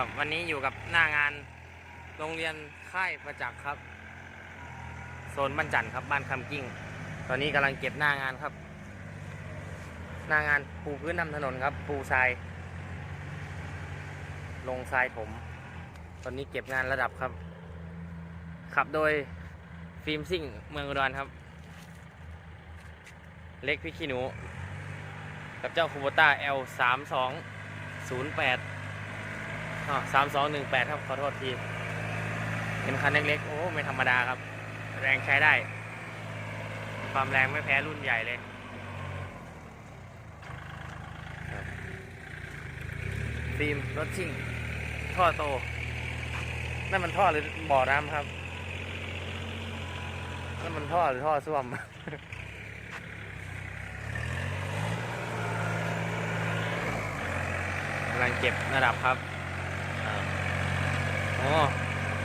ครับวันนี้อยู่กับหน้างานโรงเรียนค่ายประจักษ์ครับ โซนบ้านจันทร์ครับบ้านคำกิ้ง ตอนนี้กำลังเก็บหน้างานครับ หน้างานปูพื้นนำถนนครับ ปูทราย ลงทรายถม ตอนนี้เก็บงานระดับครับ ขับโดยฟิล์มซิ่งเมืองอุดรครับ เล็กพี่ขี้หนู กับเจ้าคูโบต้า L 3 2 0 8 สามสองหนึ่งแปดครับ ขอโทษที เป็นคันเล็กๆ โอ้ ไม่ธรรมดาครับ แรงใช้ได้ ความแรงไม่แพ้รุ่นใหญ่เลยบฟิล์มรถชิ่ง ท่อโต นั่นมันท่อหรือบ่อน้ำครับ นั่นมันท่อหรือท่อส้วมกำลังเก็บระดับครับ โอ้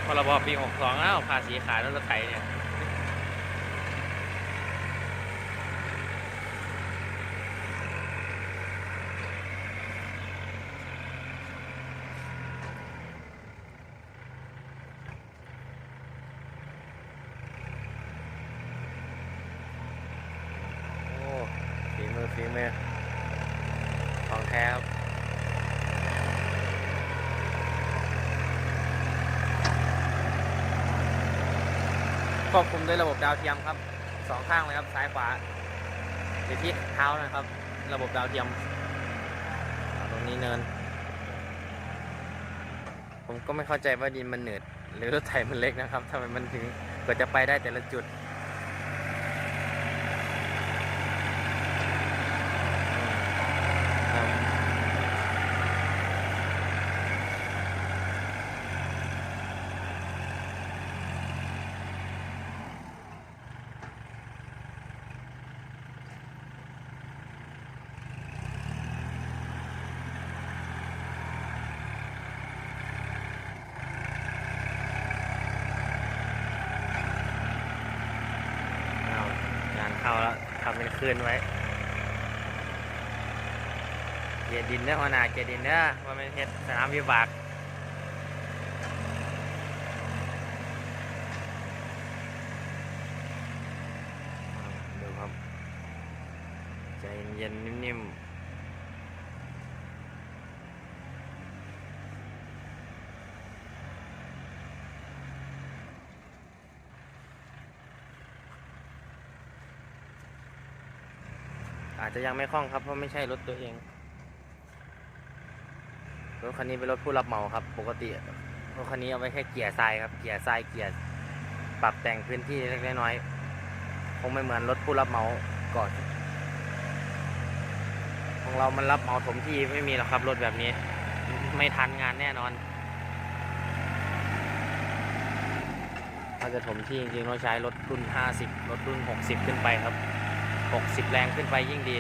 พรบปี62อ้าวภาษีขายรถไถเนี่ยโอ้ฝีมือฝีมือของแท้ครับ ควบคุมด้วยระบบดาวเทียมครับสองข้างเลยครับซ้ายขวาอยู่ที่เท้านะครับ ระบบดาวเทียมตรงนี้เนิน ผมก็ไม่เข้าใจว่าดินมันเหนืดหรือรถไถมันเล็กนะครับทำไมมันถึงกว่าจะไปได้แต่ละจุดอืมครับเอางาน เข้าแล้วทำเป็นคืนไว้เกียดินเด้อหัวหน้าเกียดินเด้อว่าเป็นเห็ดสนามวิบากดูครับ ใจเย็นๆนิ่มๆ อาจจะยังไม่คล่องครับเพราะไม่ใช่รถตัวเองรถคันนี้เป็นรถผู้รับเหมาครับ ปกติรถคันนี้เอาไว้แค่เกียร์ทรายครับเกียร์ทรายเกียร์ปรับแต่งพื้นที่เล็กน้อยคงไม่เหมือนรถผู้รับเหมาก่อนของเรามันรับเหมาถมที่ไม่มีหรอกครับรถแบบนี้ ไม่ทันงานแน่นอนถ้าจะถมที่จริงๆเราใช้รถรุ่น 50 รถรุ่น 60 ขึ้นไปครับ 60 แรงขึ้นไปยิ่งดี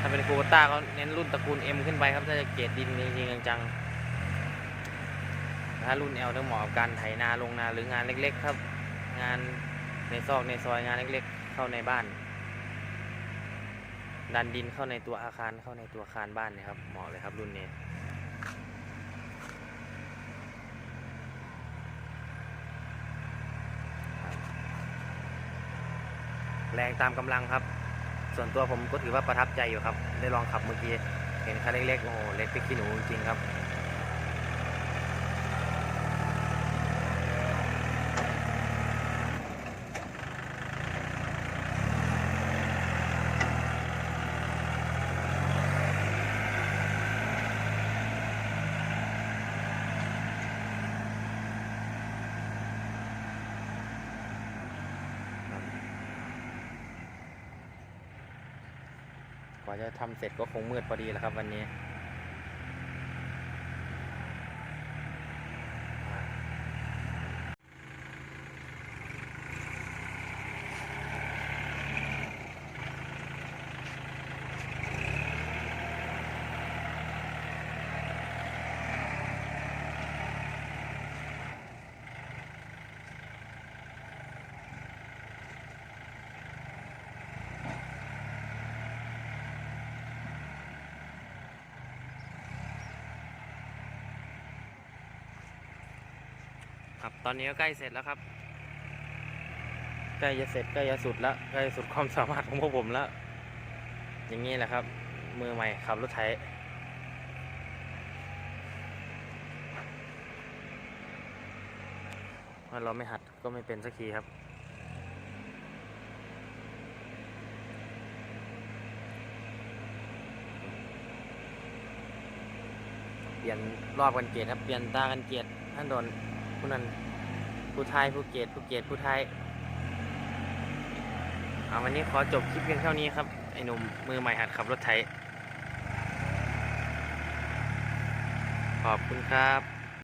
ถ้าเป็นคูโบต้าก็เน้นรุ่นตระกูล M ขึ้นไปครับ ถ้าจะเกรดดินจริงๆจังๆถ้ารุ่น L ต้องเหมาะกับการไถนาลงนาหรืองานเล็กๆ ครับ งานในซอกในซอยงานเล็กๆ เข้าในบ้าน ดันดินเข้าในตัวอาคารเข้าในตัวอาคารบ้านเนะครับเหมาะเลยครับรุ่นนี้ แรงตามกำลังครับ ส่วนตัวผมก็ถือว่าประทับใจอยู่ครับ ได้ลองขับเมื่อกี้ เห็นคันเล็กๆ โอ้โห เล็กพริกขี้หนูจริงครับ ว่าจะทำเสร็จก็คงมืดพอดีแหล้วครับ วันนี้ ครับตอนนี้ก็ใกล้เสร็จแล้วครับ ใกล้จะเสร็จใกล้จะสุดแล้วใกล้สุดความสามารถของพวกผมแล้ว อย่างนี้แหละครับ มือใหม่ขับรถไถว่าเราไม่หัดก็ไม่เป็นสักทีครับ เปลี่ยนรอบกันเกียรครับ เปลี่ยนตากันเกียรติท่านโดน ผู้นั้นผู้ไทยผู้เกียรติผู้เกียรติผู้ไทยเอาวันนี้ขอจบคลิปเพียงเท่านี้ครับ ไอ้หนุ่มมือใหม่หัดขับรถไถขอบคุณครับ